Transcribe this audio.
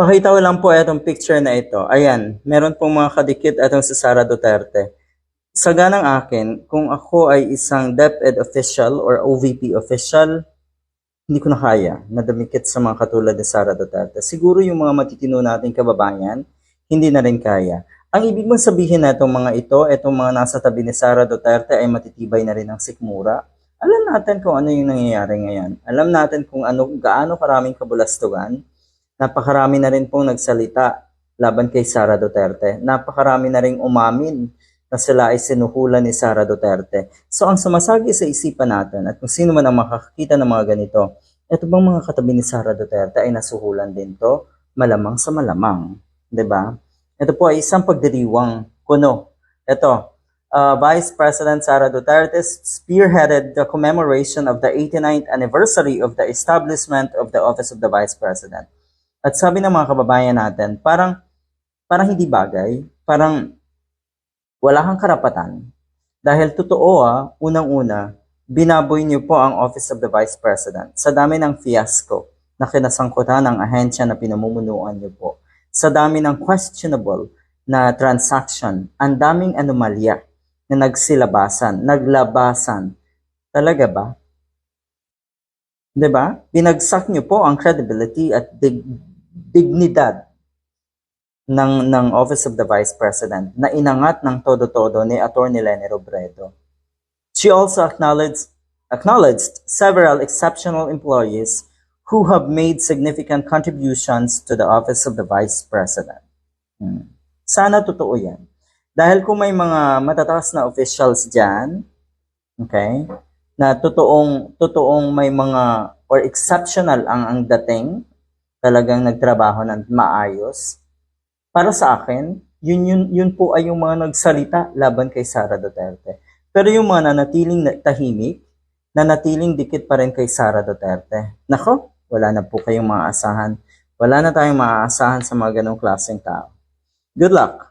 Pakita ko lang po itong picture na ito. Ayan, meron pong mga kadikit itong si Sara Duterte. Sa ganang akin, kung ako ay isang DepEd official or OVP official, hindi ko na kaya na dumikit sa mga katulad ni Sara Duterte. Siguro yung mga matitino nating kababayan, hindi na rin kaya. Ang ibig mong sabihin na itong mga ito, itong mga nasa tabi ni Sara Duterte ay matitibay na rin ang sikmura. Alam natin kung ano yung nangyayari ngayon. Alam natin kung ano, gaano karaming kabulastugan. Napakarami na rin pong nagsalita laban kay Sara Duterte. Napakarami na rin umamin na sila ay sinuhulan ni Sara Duterte. So ang sumasagi sa isipan natin at kung sino man ang makakakita ng mga ganito, eto bang mga katabi ni Sara Duterte ay nasuhulan din to? Malamang sa malamang. 'di ba? Ito po ay isang pagdiriwang kuno. Ito, uh, Vice President Sara Duterte spearheaded the commemoration of the 89th anniversary of the establishment of the Office of the Vice President. At sabi ng mga kababayan natin, parang parang hindi bagay, parang wala kang karapatan. Dahil totoo ah, unang-una, binaboy niyo po ang Office of the Vice President sa dami ng fiasco na kinasangkutan ng ahensya na pinamumunuan niyo po. Sa dami ng questionable na transaction, ang daming anomalya na nagsilabasan, naglabasan. Talaga ba? 'Di ba? Binagsak niyo po ang credibility at dig- dignidad ng ng Office of the Vice President na inangat ng todo-todo ni Attorney Lenny Robredo. She also acknowledged acknowledged several exceptional employees who have made significant contributions to the Office of the Vice President. Hmm. Sana totoo yan. Dahil kung may mga matataas na officials dyan, okay, na totoong, totoong may mga, or exceptional ang, ang dating, talagang nagtrabaho ng maayos, para sa akin, yun, yun, yun po ay yung mga nagsalita laban kay Sara Duterte. Pero yung mga nanatiling na- tahimik, nanatiling dikit pa rin kay Sara Duterte. Nako, wala na po kayong maaasahan. Wala na tayong maaasahan sa mga ganong klaseng tao. Good luck!